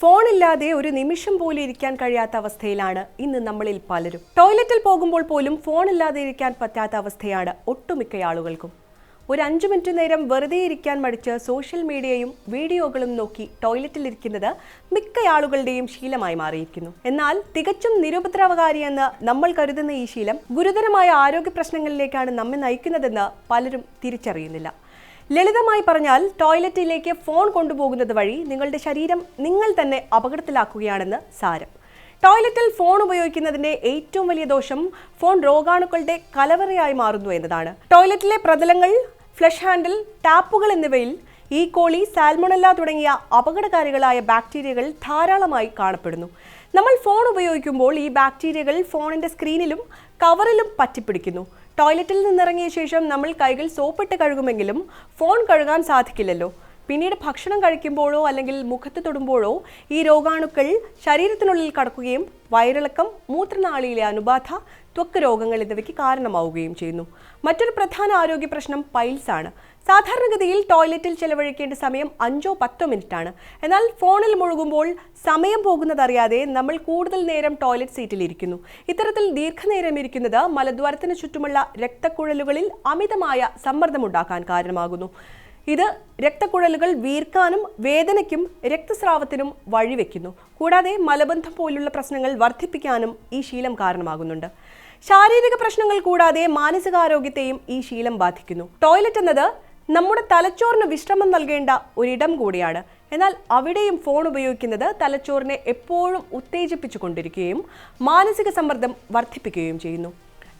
ഫോണില്ലാതെ ഒരു നിമിഷം പോലും ഇരിക്കാൻ കഴിയാത്ത അവസ്ഥയിലാണ് ഇന്ന് നമ്മളിൽ പലരും. ടോയ്ലറ്റിൽ പോകുമ്പോൾ പോലും ഫോണില്ലാതെ ഇരിക്കാൻ പറ്റാത്ത അവസ്ഥയാണ് ഒട്ടുമിക്ക ആളുകൾക്കും. ഒരു അഞ്ചു മിനിറ്റ് നേരം വെറുതെ ഇരിക്കാൻ മടിച്ച് സോഷ്യൽ മീഡിയയും വീഡിയോകളും നോക്കി ടോയ്ലറ്റിൽ ഇരിക്കുന്നത് മിക്ക ആളുകളുടെയും ശീലമായി മാറിയിരിക്കുന്നു. എന്നാൽ തികച്ചും നിരുപദ്രവകാരിയെന്ന് നമ്മൾ കരുതുന്ന ഈ ശീലം ഗുരുതരമായ ആരോഗ്യ പ്രശ്നങ്ങളിലേക്കാണ് നമ്മെ നയിക്കുന്നതെന്ന് പലരും തിരിച്ചറിയുന്നില്ല. ലളിതമായി പറഞ്ഞാൽ ടോയ്ലറ്റിലേക്ക് ഫോൺ കൊണ്ടുപോകുന്നത് വഴി നിങ്ങളുടെ ശരീരം നിങ്ങൾ തന്നെ അപകടത്തിലാക്കുകയാണെന്ന് സാരം. ടോയ്ലറ്റിൽ ഫോൺ ഉപയോഗിക്കുന്നതിന്റെ ഏറ്റവും വലിയ ദോഷം ഫോൺ രോഗാണുക്കളുടെ കലവറയായി മാറുന്നു എന്നതാണ്. ടോയ്ലറ്റിലെ പ്രതലങ്ങൾ ഫ്ലഷ് ഹാൻഡിൽ ടാപ്പുകൾ എന്നിവയിൽ ഈ കോളി സാൽമണല്ല തുടങ്ങിയ അപകടകാരികളായ ബാക്ടീരിയകൾ ധാരാളമായി കാണപ്പെടുന്നു. നമ്മൾ ഫോൺ ഉപയോഗിക്കുമ്പോൾ ഈ ബാക്ടീരിയകൾ ഫോണിന്റെ സ്ക്രീനിലും കവറിലും പറ്റിപ്പിടിക്കുന്നു. ടോയ്ലറ്റിൽ നിന്നിറങ്ങിയ ശേഷം നമ്മൾ കൈകൾ സോപ്പിട്ട് കഴുകുമെങ്കിലും ഫോൺ കഴുകാൻ സാധിക്കില്ലല്ലോ. പിന്നീട് ഭക്ഷണം കഴിക്കുമ്പോഴോ അല്ലെങ്കിൽ മുഖത്ത് തൊടുമ്പോഴോ ഈ രോഗാണുക്കൾ ശരീരത്തിനുള്ളിൽ കടക്കുകയും വയറിളക്കം മൂത്രനാളിയിലെ അനുബാധ ത്വക്ക് രോഗങ്ങൾ എന്നിവയ്ക്ക് കാരണമാവുകയും ചെയ്യുന്നു. മറ്റൊരു പ്രധാന ആരോഗ്യ പ്രശ്നം പൈൽസ് ആണ്. സാധാരണഗതിയിൽ ടോയ്ലറ്റിൽ ചെലവഴിക്കേണ്ട സമയം അഞ്ചോ പത്തോ മിനിറ്റ് ആണ് എന്നാൽ ഫോണിൽ മുഴുകുമ്പോൾ സമയം പോകുന്നതറിയാതെ നമ്മൾ കൂടുതൽ നേരം ടോയ്ലറ്റ് സീറ്റിൽ ഇരിക്കുന്നു. ഇത്തരത്തിൽ ദീർഘനേരം ഇരിക്കുന്നത് മലദ്വാരത്തിന് ചുറ്റുമുള്ള രക്തക്കുഴലുകളിൽ അമിതമായ സമ്മർദ്ദമുണ്ടാക്കാൻ കാരണമാകുന്നു. ഇത് രക്തക്കുഴലുകൾ വീർക്കാനും വേദനയ്ക്കും രക്തസ്രാവത്തിനും വഴിവെക്കുന്നു. കൂടാതെ മലബന്ധം പോലുള്ള പ്രശ്നങ്ങൾ വർദ്ധിപ്പിക്കാനും ഈ ശീലം കാരണമാകുന്നുണ്ട്. ശാരീരിക പ്രശ്നങ്ങൾ കൂടാതെ മാനസികാരോഗ്യത്തെയും ഈ ശീലം ബാധിക്കുന്നു. ടോയ്ലറ്റ് എന്നത് നമ്മുടെ തലച്ചോറിന് വിശ്രമം നൽകേണ്ട ഒരിടം കൂടിയാണ്. എന്നാൽ അവിടെയും ഫോൺ ഉപയോഗിക്കുന്നത് തലച്ചോറിനെ എപ്പോഴും ഉത്തേജിപ്പിച്ചു കൊണ്ടിരിക്കുകയും മാനസിക സമ്മർദ്ദം വർദ്ധിപ്പിക്കുകയും ചെയ്യുന്നു.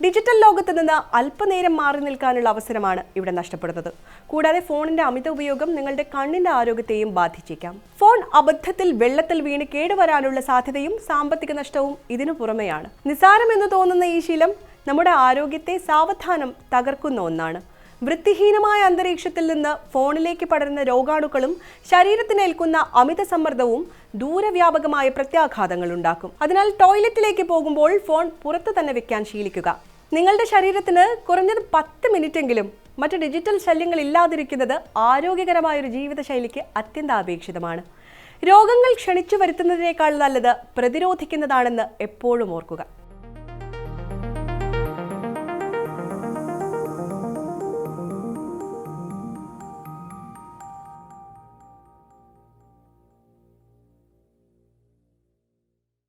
ഡിജിറ്റൽ ലോകത്ത് നിന്ന് അല്പനേരം മാറി നിൽക്കാനുള്ള അവസരമാണ് ഇവിടെ നഷ്ടപ്പെടുന്നത്. കൂടാതെ ഫോണിന്റെ അമിത ഉപയോഗം നിങ്ങളുടെ കണ്ണിന്റെ ആരോഗ്യത്തെയും ബാധിച്ചേക്കാം. ഫോൺ അബദ്ധത്തിൽ വെള്ളത്തിൽ വീണ് കേടുവരാനുള്ള സാധ്യതയും സാമ്പത്തിക നഷ്ടവും ഇതിനു പുറമെയാണ്. നിസ്സാരമെന്ന് തോന്നുന്ന ഈ ശീലം നമ്മുടെ ആരോഗ്യത്തെ സാവധാനം തകർക്കുന്ന ഒന്നാണ്. വൃത്തിഹീനമായ അന്തരീക്ഷത്തിൽ നിന്ന് ഫോണിലേക്ക് പടരുന്ന രോഗാണുക്കളും ശരീരത്തിനേൽക്കുന്ന അമിത സമ്മർദ്ദവും ദൂരവ്യാപകമായ പ്രത്യാഘാതങ്ങൾ ഉണ്ടാക്കും. അതിനാൽ ടോയ്ലറ്റിലേക്ക് പോകുമ്പോൾ ഫോൺ പുറത്ത് തന്നെ വെക്കാൻ ശീലിക്കുക. നിങ്ങളുടെ ശരീരത്തിന് കുറഞ്ഞത് പത്ത് മിനിറ്റെങ്കിലും മറ്റ് ഡിജിറ്റൽ ശല്യങ്ങൾ ഇല്ലാതിരിക്കുന്നത് ആരോഗ്യകരമായ ഒരു ജീവിതശൈലിക്ക് അത്യന്താപേക്ഷിതമാണ്. രോഗങ്ങൾ ക്ഷണിച്ചു വരുത്തുന്നതിനേക്കാൾ നല്ലത് പ്രതിരോധിക്കുന്നതാണെന്ന് എപ്പോഴും ഓർക്കുക.